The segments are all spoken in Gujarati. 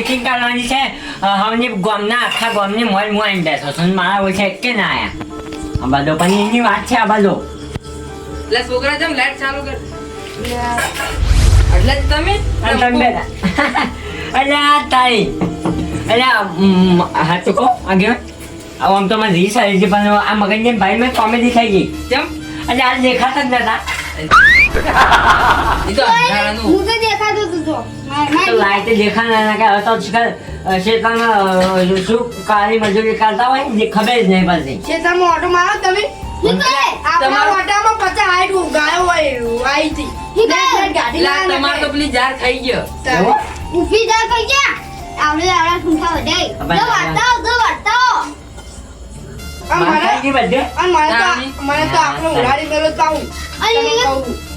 મીટિંગ કરવાની છે. હમની ગામના આખા ગામની મોજ મોજ બેસો છો મારા ઓછે કે ના આયા. આ બધો પણ એની વાત છે આ બધો એટલે છોકરા જેમ લાઈટ ચાલુ કર. એટલે તમે તમે. એટલે તારી. એટલે હા તો કહો? આગળ આમ તો મને રીસ આવી છે પણ આ મગનજી ભાઈ મેં કોમેડી થઈ ગઈ. કેમ? એટલે આ દેખાતા જ નતા. એ તો અંધારાનું. હું તો દેખાતો હતો. તો તો લાઈટ દેખાના ના કે હવે તો શેતામાં શું કાળી મજૂરી કરતા હોય જે ખબર જ નહીં પડતી. ખેતરમાં ઓટો મારો તમે તમારો- ઓટામાં પચાસ હાઈટ ગાયો હોય આવી હતી નીકળે. ગાડી લા, તમારે તો પેલી જાર ખાઈ ગયો. એવું? ઊભી જા કઈ આવડે આવડા ઠૂંઠા વધાય અબે, વાર્તાઓ તો વાર્તાઓ મને તો. આપણે ઉડાડી મેલો તો આવું.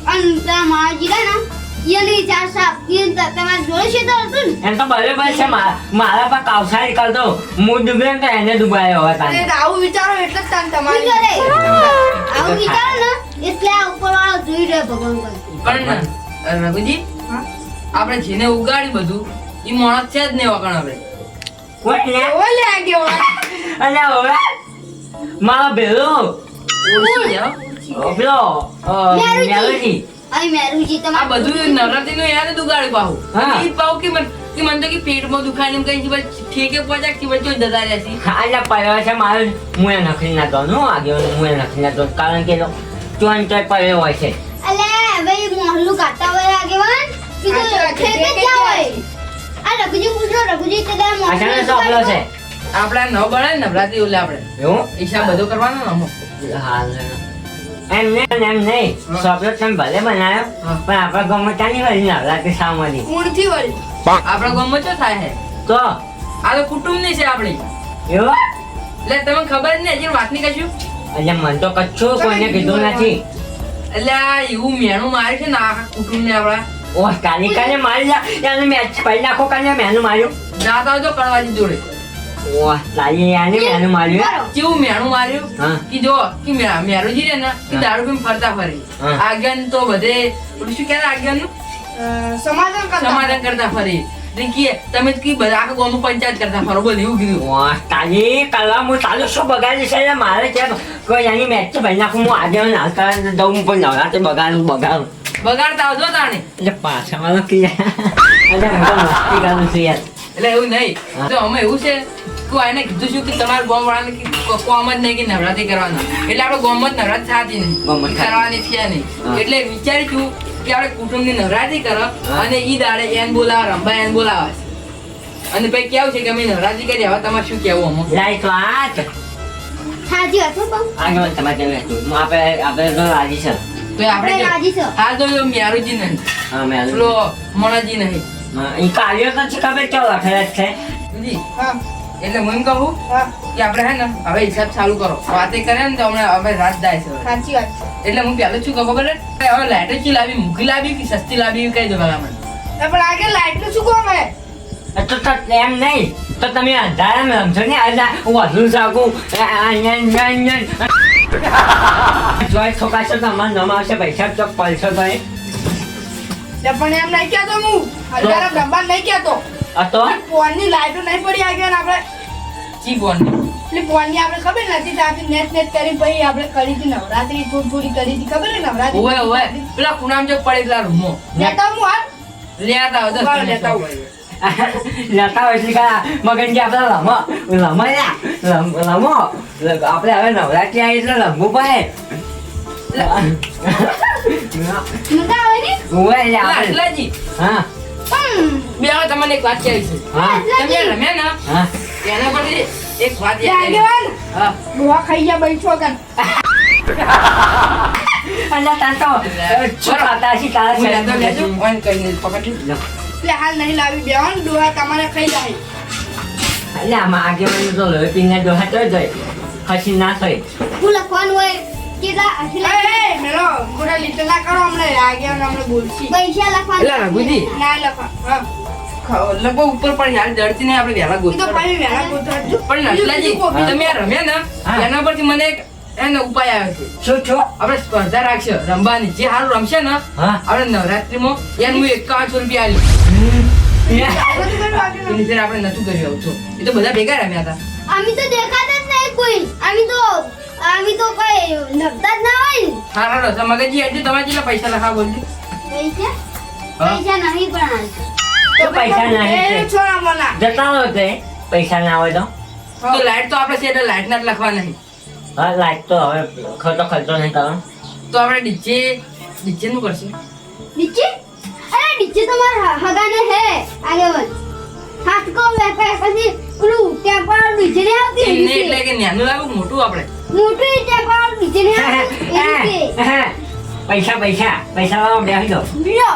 અને તમે એ- કહું. અને પેલા મારા જીગા ના એની ચાર સાપ એ ત- જોડે છે તો હતું એમ તો બરાબર છે મારા પર કાવસારી કરતો હું ડૂબે તો એને ડૂબાયો હતા અને આવું વિચારો એટલે જ તાન તમારી. આવું વિચારો ને એટલે આ ઉપરવાળો જોઈ રહ્યો ભગવાન પણ રઘુજી આપણે જેને ઉગાડી બધું એ માણસ છે જ નહીં વગણ ને ઓવે આ ગયો અને હવે મારો ઓળખી જાઓ પેલો અ, મેરુજી. મેરુજી. અહીં આ બધું નવરાત્રી નું યાદ દુગાડ પાહુ હા. પાહું કે મન કે મન તો કે પેટમાં દુખાય ને એમ કઈ પછી ઠેકે પહોંચ્યા કે પછી જતા રહ્યા છે. હા, એટલે છે મારો મુએ નખરી ના દોનો આગે મુએ નખરી ના દો કારણ કે ચોન ચોય પડ્યો હોય છે. અલે ભાઈ મોહલ્લું કાતા હોય આગેવાન? કીધું સાચી વાત છે. ખેત જ ક્યાં હોય. આ રઘુજી પૂછો રઘુજી તે તારા અચાનક મોહલ્લું છે આપડા ન બળે ને નવરાત્રી ઓલે આપણે. એવું? હિસાબ બધો કરવાનો ને હાલ એમ નહીં એમ નહીં. ચોકલેટ તમે ભલે બનાવ્યો પણ આપણા ગામમાં ચાની વાળી નવરાત્રી સામવાની કુણથી વળી. આપણા ગામમાં શું થાય. છે તો? આ તો કુટુંબની છે આપણી. એવો? એટલે તમને ખબર જ નહીં હજી વાત નહીં કશું એટલે મન તો કચ્છું કોઈને કીધું નથી. એટલે આ એવું મેણું મારે છે ને આખા કુટુંબને આપણા. ઓહ કાલી કાલે મારી જા. એને મેચ પડી નાખો કાલે મેનું માર્યું. જાતા તો કણવાજી જોડે. ઓ તારી યાને મેનું માર્યું કેવું? મેણું માર્યું? કે જો કે મે- મેરુજી રે ને એ દારૂ પીને ફરતા ફરે. હા. તો બધે શું કહેવાય આગળનું સમાધાન કરતા સમાધાન કરતા ફરે. એટલે તમે કી બધા આખા ગામમાં પંચાયત કરતા ફરો બોલ એવું કીધું. ઓ તારી કલા હું તારું શું બગાડી છે? મારે કે કોઈ મેચ ભાઈ નાખું હું આજે ના દઉં પણ નવરાત્રી બગાડું બગાડું. બગાડતા આવજો તાણે. એટલે પાછા મારો કે એટલે હું તો મસ્તી કરું છું યાર. એટલે એવું નહીં. તો અમે એવું છે કે એને કીધું છું કે તમારા ગોમ વાળાને કોમ જ નહીં કે નવરાત્રી કરવાના. એટલે આપણે ગોમ જ નવરાત્રી થતી નહીં. કરવાની છે નહીં. એટલે વિચારી છું કે આપણે કુટુંબની નવરાત્રી કરો અને ઈ દાડે એન બોલાવા રંભા એન બોલાવા. અને ભાઈ કેવું છે કે અમે નવરાત્રી કરી હવે તમારે શું કેવું અમુક? લાઈ વાત સાચી વાત હો બહુ. આગળ તમારે કેવું આપણે આપણે તો રાજી છે. તો આપણે આપણે રાજી છો. હાલ તો જો નહીં. હા મેં મોનાજી નહીં. એ કાર્યો તો છે ખબર કેવો લખેલા જ છે? જી. હા. એટલે હું એમ કહું કે આપણે હે ને હવે હિસાબ ચાલુ કરો. વાતે કરે ને તો હમણાં હવે રાત જાય છે સાચી વાત છે. એટલે હું પહેલું શું કહું ખબર છે? હવે લાઈટો ચી લાવી? મૂકી લાવી કે સસ્તી લાવી કઈ દો પેલા મને? પણ આગળ લાઈટનું શું કામ હે? તો તો એમ નહીં. તો તમે અંધારામાં સમજો ને? આજે વધુ જાગું. જોઈ છોકાશો તો અમારે નમાવશે પૈસા ચોક પલશો તો એ. પણ એમ નહીં કહેતો હું. અંધારા બ્રહ્માંડ નહીં કહેતો. આ તો? ફોનની લાઈટો નહીં પડી આગળ આપણે ચી ફોન એટલે ફોનની આપણે ખબર નથી ત્યાંથી નેટ નેટ કરી પછી આપણે કરી હતી નવરાત્રી થોડી થોડી કરી હતી. ખબર નવરાત્રી? ઓવે પેલા ખૂણામાં જો પડે પેલા રૂમો. લેતા હું હાલ. લેતા આવો દસ લેતા આવો. લેતા હોય એટલે કા? આપણે રમો રમો યા. આપણે હવે નવરાત્રી આવી એટલે લંબુ પડે. નતા આવે ને આપણે હા. બે હવે તમને એક વાત કહેવી છે. તમે રમ્યા ને? એના પરથી એક વાત યાદ હા. ડોહા ખાઈ ગયા બેઠો કર અને તાર તો તારા લેજો? કરીને પકડી લો. એટલે હાલ નહીં લાવી બેવાન દોહા તમારે ખાઈ જાય. એટલે આમાં આગેવાનું તો લોહી પીને ડોહા તો જોઈ ખસી ના થઈ હું લખવાનું હોય? કેટલા આટલા એ એ મેલો મોટા લીટર ના કરો હમણાં આગેવાન હમણાં બોલશી. પૈસા લખવાનું એટલે રઘુજી ના લખા હા. લગભગ ઉપર પણ યાર ડરતી નહીં આપણે વહેલા એ તો ગોતવા વહેલા ગોતવાડજો. પણ નટલાજી બીજું બીજું તમે આ રમ્યા ને એના પરથી મને એક એનો ઉપાય આવ્યો છે. શું છો આપણે સ્પર્ધા રાખશે રમવાની. જે હારું રમશે ને હા. આપણે નવરાત્રીમાં એને હું એકાવનસો રૂપિયા આલી. આપણે નતું કર્યું આવું એ તો બધા ભેગા રમ્યા હતા. આમી તો દેખાતા જ નહીં કોઈ. આમી તો આમી તો કઈ નગતા જ ના હોય ને. હા હા તો મગજી આજે તમારે જેટલા પૈસા લખા બોલજો. પૈસા? પૈસા નહીં પણ હાલતા. તો પૈસા નહીં છોરા મના જતા હોય તે પૈસા ના હોય તો. તો લાઈટ તો આપણે છે એટલે લાઈટ ના જ લખવા નહીં હા લાઈટ તો હવે ખર્ચો ખર્ચો નહીં કરવાનો. તો આપણે ડીજે ડીજે નું કરશું. નીચે અરે નીચે તો મારા હગાને હે આગેવન હાથ કો વેપે પછી પેલું ટેમ્પર નીચે નહીં આવતી એમને એટલે. કે નાનું લાગુ મોટું આપણે. મોટું પૈસા પૈસા પૈસા વાળો બેસી દો લ્યો,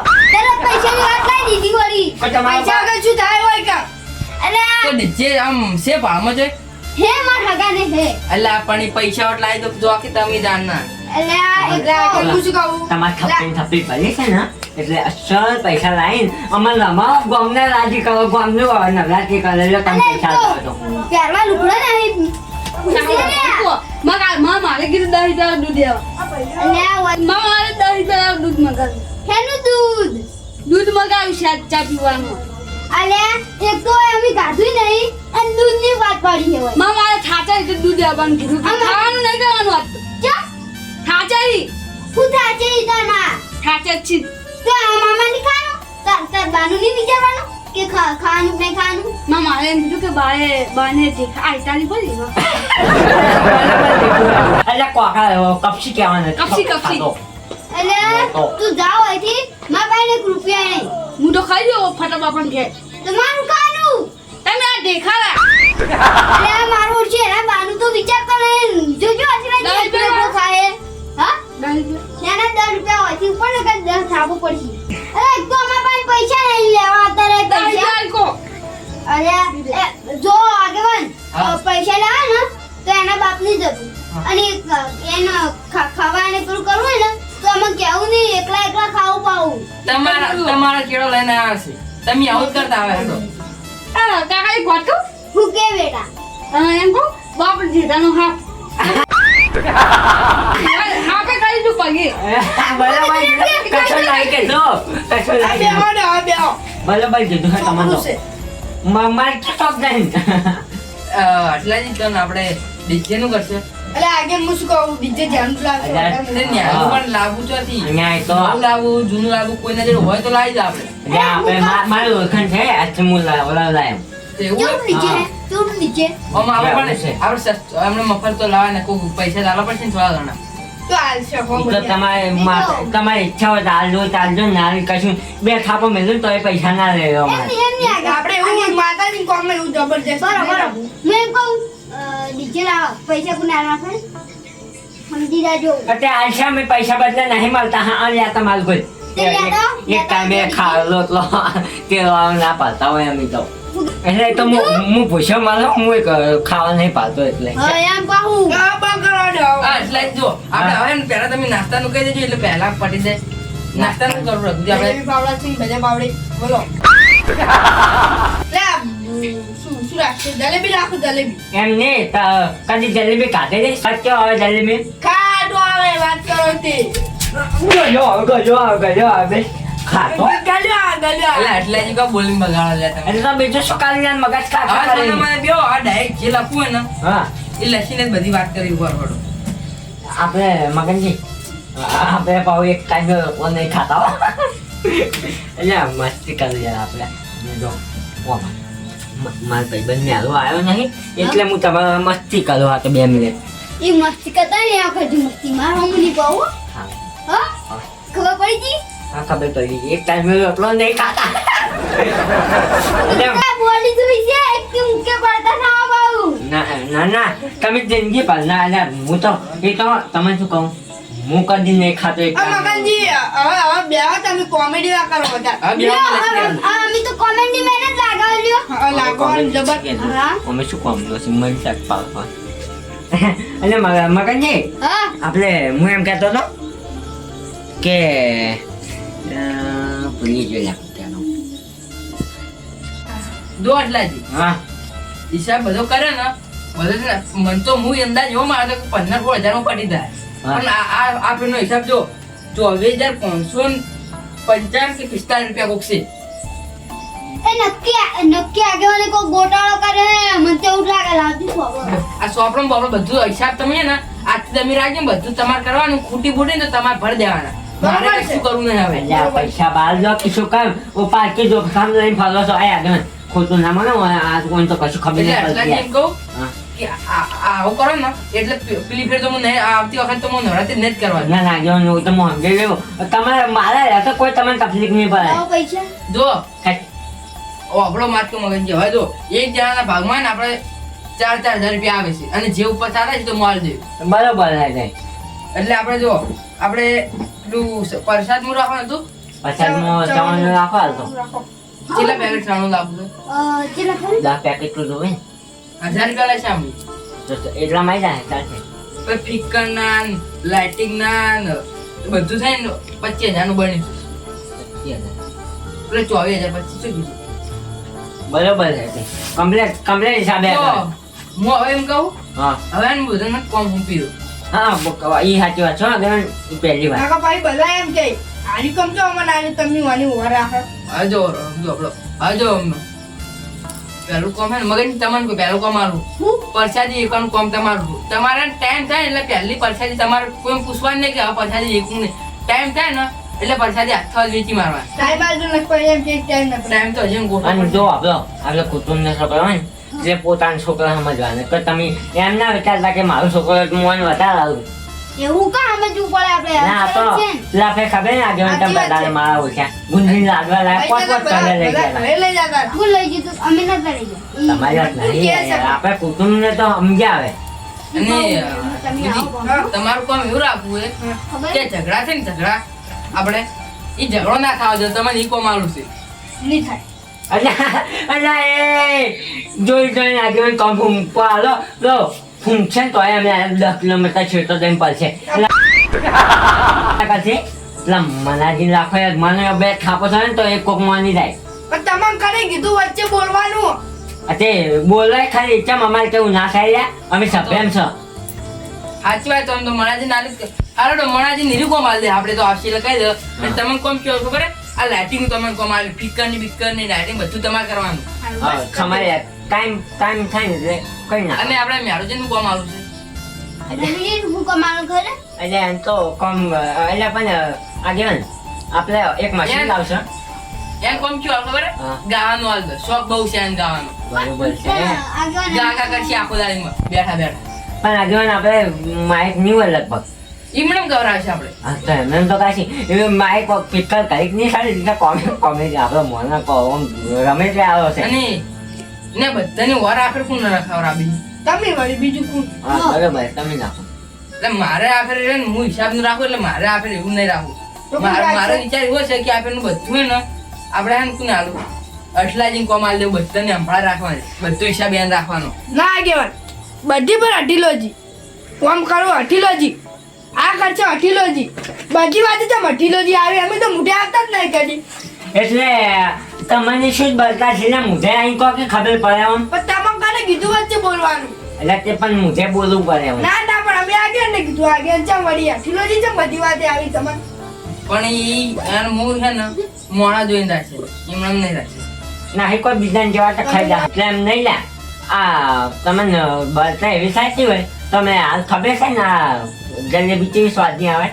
પૈસાની વાત લાઈ દીધી વળી. પૈસા વગર શું થાય હોય કાં? અરે તો નીચે આમ સે ભાળમાં છે? હે મારા હગાને હે. એટલે આપણને પૈસા વટ લાવી દો જો આખી તમે જાણના. એટલે આ એટલે આ શું કહું? તમારે થપ્પી થપ્પી પડી છે ને? એટલે અસલ પૈસા લાવીને અમારે રમાવો ગોમને રાજી કરો ગામનું નવરાત્રી કરે એટલે તમે પૈસા તો આપો તો. પ્યારમાં લુગડો નહીં. લે. માં મારે કીધું દસ હજાર દૂધ આ માં મારે દસ હજાર દૂધ મગાવ્યું. હેનું દૂધ? દૂધ મગાવ્યું છે ચા પીવાનું. અલ્યા એક તો અમે ગાધું નહીં અને દૂધની વાત પાડી છે વળી. માં મારે થાચા રીતે દૂધ લેવાનું કીધું ખાવાનું નહીં કરવાનું વાત ચા? થાચારી હું થાચે ઈ તો ના જ તો આ મામાની ખાનું તાર તાર બાનું વિચારવાનું કે ખાવાનું કે નહીં ખાવાનું માં મારે એમ કીધું કે બાએ બાને દેખા માં. એટલે કોકા કપસી કહેવાના કપસી, કપસી. એટલે તું જાઓ અહીંથી. મારા પાસે એક રૂપિયા નહીં. હું તો ખાઈ લો ફટાફટ પણ ઘેર. તમારું ખાનું. તમે આ દેખાડા. એટલે મારું છે. એના બાનું તો વિચાર કરે જોજો પૈસા લાવે ને તો એના બાપની જરૂર અને એનો ખાવાને પેલું કરવું હોય ને તો અમે કેવું નહીં એકલા એકલા ખાવું પાવું. તમારા તમારા કેળો લઈને આવ્યા છે. તમે આવું કરતા આવ્યા તો. આ કાકા એક વાત કહું? હું કે બેટા? એમ કહું? બાપ જીતાનો હાથ હાથે કરી તું પગે. બરાબર કશો લાવી કે જો. કશો આ લાવી બેહો બેહો. બરાબર કીધું છે તમારે. છે. માર તો નહીં. આટલા જ ટન આપણે ડીજે નું કરશે. એટલે આગે હું શું કહું? ડીજે ધ્યાન ન્યાનું પણ લાવવું ચોથી તો નવું જૂનું લાવવું કોઈના જોડે હોય તો લાવી દે આપણે. આપણે મારું ઓળખાણ છે આજથી હું. લાવ લાવે. તમારે તમારી ઈચ્છા હોય તો જો ચાલજો ના કશું. બે થાપો મેળવો તો એ પૈસા ના લેવો માતાજી કોમ એવું જબરજસ્ત બરાબર. મેં એમ કહું નીચે લાવો પૈસા કુના આલવા સમજી જાજો. અટે આશા મે પૈસા બદલે નહીં મળતા? હા આ લ્યા તમારું કોઈ. એક ટાઈમે. ખાલો તો તે ના પાતા હોય અમે તો. એટલે તો હું હું પૂછ્યો મારો હું એક ખાવા નહીં પાતો એટલે. એમ દો. એટલે જો આપણે હવે પહેલા તમે નાસ્તાનું કહી દેજો એટલે પહેલા પટી જાય. નાસ્તાનું કરું રઘુજી આપણે પાવડા છે, ભજીયા પાવડી. બોલો. શું શું રાખશે જલેબી રાખો જલેબી એમ કદી જલેબી ખાતે આવે જલેબી? આવે વાત કરો તે. ગયો ગયો ગયો આવે ખાતો ગલ્યો ગલ્યો એટલે એટલે જ કહો બોલીને બગાડો લે તમે. એટલે તો શું કાલી મગજ હવે કરે મને બેહો, આ direct જે લખવું ને હા. એ લખીને બધી વાત કરી ઉપર પડો. આપણે મગનજી આપણે પાવ એક ટાઈમ નહીં ખાતા એટલે મસ્તી કરી યાર આપણે. જો. મારા ભાઈબંધ હાલો આવ્યો નહીં. એટલે હું તમારે મસ્તી કરું આ તો બે મિનિટ. એ મસ્તી કરતા ને આ ખજુ મસ્તી. મારો હું. નહીં હા? ખબર પડી ગઈ? હા ખબર પડી ગઈ. એક ટાઈમ રોટલો નહીં ખાતા એટલે આ બોડી એક મુકે પડતા ના બાઉ ના ના ના. તમે જિંદગી પર ના ના. હું તો એ તો તમે શું કહું? હું કદી નહીં ખાતો એક મગનજી હવે હવે બે તમે કોમેડી ના કરો બધા. અમે તો લાગવાનું જબર. હા. અમે શું કામ છે મરી શાક પાડવા એટલે મગનજી આપણે હું એમ કહેતો હતો કે ભૂલી ગયો ત્યાંનો. આટલાજી. હા. હિસાબ બધો કરે ને બધો મન તો હું અંદાજ એવો મારે કે પંદર સોળ હજાર પડી જાય. પણ આ આ આ હિસાબ જો ચોવીસ હજાર પાંચસો પંચાવન કે પિસ્તાલીસ રૂપિયા કોક છે. એ નક્કી નક્કી આગેવાને કોઈ ગોટાળો કરે મને તો એવું લાગે લાવતી આ સોપડો બાપડો બધું હિસાબ તમે ને આજથી તમે રાખજો બધું તમારે કરવાનું ખૂટી બૂટી તો તમારે ભરી દેવાના. મારે કશું કરવું નહીં હવે. એટલે પૈસા બહાર જો કે કામ ઓ પાર્ટી જો કામ લઈને ફરો છો. આયા આગળ. ખોટું ના મને આ કોઈ તો કશું ખબર નહીં પડતી કહું કે આવું કરો ને એટલે પેલી ફેર તો હું નહીં આવતી વખત તો હું નવરાત્રી નહીં જ કરવા ના ના જો હું તો હું સમજી લેવું તમારે મારે રહેતો કોઈ તમને તકલીફ નહીં પડે. પૈસા. જો આપણો માટકો મગજ હવે જો એક જણાના ભાગમાં ને આપણે ચાર ચાર હજાર રૂપિયા આવે છે. અને જે ઉપર ચાલે છે તો માલ દે બરોબર. એટલે આપણે જો આપણે પેલું પ્રસાદનું રાખવાનું હતું? પ્રસાદ હું ચાવણ રાખવા કેટલા પેકેટ ચાવણ લાવવું અ કેટલા ખરી? દસ પેકેટ તો જોવે હજાર રૂપિયા લેશે આમ. તો માં જાય ચાલશે પછી ફિકર ના લાઇટિંગ ના બધું થાય ને પચીસ હજારનું બન્યું એટલે ચોવીસ હજાર પચીસ શું કીધું? બરોબર છે. કમ્પ્લેટ કમ્પ્લેટ હિસાબે હું હવે એમ કહું હા. હવે હું બધાને કોમ હું હા એ સાચી વાત છો આગળ પહેલી વાત કાકા ભાઈ બધા એમ કે આની કમ તો અમને આની તમને વાની ઊભા રાખે? આજો આપણો આજો જો પહેલું કોમ હે મગજ તમને પહેલું કોમ આલું પરસાદી એકવાનું કોમ તમારું. તમારે ટાઈમ થાય એટલે પહેલી પરસાદી તમારે કોઈ પૂછવાનું નહીં કે આ પરસાદી એકનું નહીં. ટાઈમ થાય ને એટલે પરસાદી હાથમાં વેચી મારવા સાહેબ બાજુ નખવાય એમ કે ટાઈમ ન ટાઈમ તો હજી ગોઠવ અને જો આપણો આપણે કુટુંબને ખબર હોય ને જે પોતાનો છોકરો સમજવાનો તો તમે એમ ના વિચારતા કે મારો છોકરો મોન વધારે આવું. એવું કા સમજવું પડે આપણે? ના તો ને. ખબર ને આગળ સાચી બધાને મારા ઓછા ગુંજી લાગવા લાગે પોત પોત કરે લઈ ગયા. લઈ જતા. હતા. લઈ જતું અમે નતા લઈ ગયા. તમારી વાત ઈ કે નહીં આપણે કુટુંબને તો સમજાવે અને તમે. તમારું કામ એવું રાખવું કે ઝઘડા છે ને ઝઘડા. આપણે એ ઝઘડો ના થવા જો તમારે ઈ મારું છે. નહીં થાય. અલ્યા અલ્યા એ જોઈ જોઈને આગળ કોમ ફૂંકો હાલો. લો ફૂંકશે ને તોય અમે દસ કિલોમીટર છેટો જઈને પડશે પછી એટલે મનાજી રાખો યાર, મને બે ખાપો થાય ને તો એક કોક માની જાય પણ તમામ કરે કીધું વચ્ચે બોલવાનું. તે બોલાય ખાલી ચમ અમારે કેવું ના ખાઈ રહ્યા અમે સભ્યમ છો. સાચી વાત તો મણાજી નાલી હાલો તો મણાજી નીરું કોમ આલી દે. આપણે તો આવશે લખાઈ દો. અને તમે કોમ કયો ખબર? આ લાઇટિંગ તમે કોમ આલી ફિકરની બિકરની લાઇટિંગ બધું તમારે કરવાનું. હા. તમારે ટાઈમ ટાઈમ થાય ને કઈ ના અને આપણે મેરોજનનું કોમ આલું છે. એટલે એમ તો કોમ એટલે પણ આગળ આપણે એક મશીન લાવશે એમ? કોમ કયો ખબર? ગાવાનું આલ દો. શોખ બહુ છે એમ ગાવાનું. બરોબર છે. ગા ગા કરશે આખો દાડીમાં બેઠા બેઠા. પણ આગળ આપણે માઇક ન્યુ લગભગ. ગવરાવશે આપણે. હા તો એમને તો કાશી માઇક પિક્ચર કંઈક નહીં સારી રીતે કોમેડી કોમેડી આપણે મોના કો રમે તે આવ્યો છે. અને ને બધાની વાર આખર કોણ ના ખવડાવી તમે વળી બીજું કોણ? હા બરોબર તમે નાખો. એટલે મારે આખરે હું હિસાબનું રાખું એટલે મારે આખરે એવું નહીં રાખવું. તો મારે મારો વિચાર એવો છે કે આપણે બધું ને આપણે હે ને કોને આલું? અઠલાજી કોમ આલ દેવું બધાને સંભાળ રાખવાની. બધો હિસાબ યાદ રાખવાનો. ના આગેવાન. બધી પર અઢીલોજી. કોમ કરો અઢીલોજી. આ ખર્ચો અઢીલોજી બધી વાત તો અઢીલોજી આવે અમે તો મોઢે આવતા જ નહીં કદી. એટલે તમને શું બોલતા છે? ને મુझे અહીં કહો કે ખબર પડે આમ? પણ તમે કાલે કીધું વચ્ચે બોલવાનું? એટલે તે પણ મુझे બોલવું પડે આમ. ના ના પણ અમે આગળ ને કીધું. આગે ચમ વળી. અઢીલોજી ચમ બધી વાતે આવી તમને પણ ઈ એનું મૂળ છે ને મોણા જોઈને રાખે. એમને નહીં રાખે. ના હે કોઈ બીજાને જેવા તો ખાઈ જાય એટલે એમ નહીં લે. આ તમને બોલતા એવી સાચી હોય. તમે હાલ ખબર છે ને આ જલેબી કેવી સ્વાદની આવે.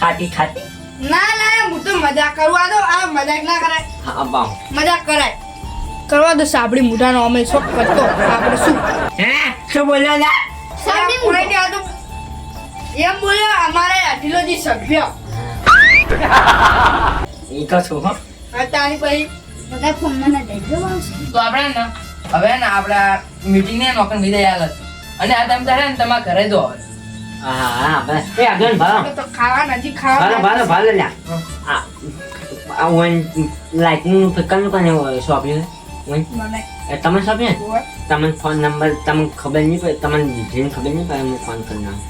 ખાટી ખાટી. ના ના હું તો મજાક કરવા દો આ મજાક ના કરાય. હા બા મજાક કરાય. કરવા દો સાબડી મોઢાનો અમે શોખ કરતો. આપણે શું? હે? શું બોલ્યો લા? સાંભળી કોઈ આ તો એમ બોલ્યો અમારે અઢીલોજી સભ્ય. એ તો શું હો? આ તારી પછી બધા ફોનમાં ના દેજો તો આપણે ને હવે ને આપણા મીટિંગ ને નોકર વિદાય આલે અને આ તમે તારે ને તમારા ઘરે જો હવે હા હા બસ. એ આગળ ભાલો તો ખાવા નથી ખાવા ભાલો ભાલો લ્યા. આ આ વન લાઇટનું ફિકરનું કોને સોંપ્યું વન તમે સોંપ્યું તમને ફોન નંબર તમને ખબર નહીં પડે તમને ખબર નહીં પડે ફોન કરી નાખો.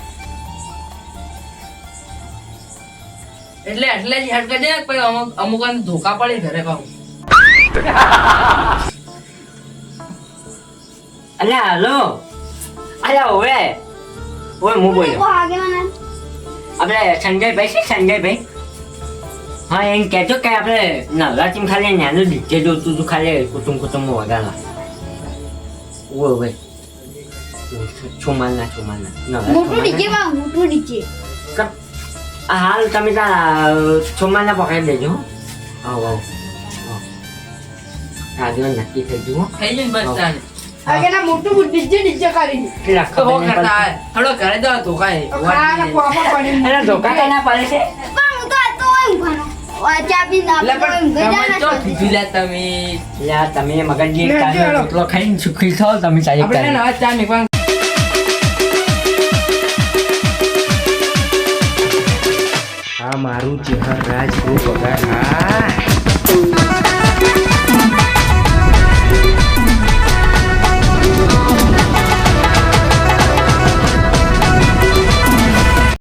એટલે એટલે જ હેડ કરજે ને પછી અમુક અમુક ધોકા પડે ઘરે પાછું. અલ્યા હલો. અલ્યા ઓવે. ઓવે હું બોલ્યો. આપણે સંજયભાઈ છે સંજયભાઈ. હા એમ કહેજો કે આપણે નવરાત્રિમાં ખાલી નાનું ડીજે જોતું હતું ખાલી કુટુંબ કુટુંબ વગાડવા ઓય ઓય. છુમાલના છુમાલના. મોટું ડીજે માં મોટું ડીજે હાલ તમે ત્યાં છુમાલના પકડી દેજો હા. આવો હા જો નક્કી થઈ ગયું થઈ ને બસ મોટું કરી તો કરતા થોડો ઘરે પડી. અરે ધોકા કાના પડે છે? પણ હું તો તો ઊંઘવાનો તમે ખાઈને સુખી છો તમે ચાલી આ મારું ચહેર રાજ વગર હા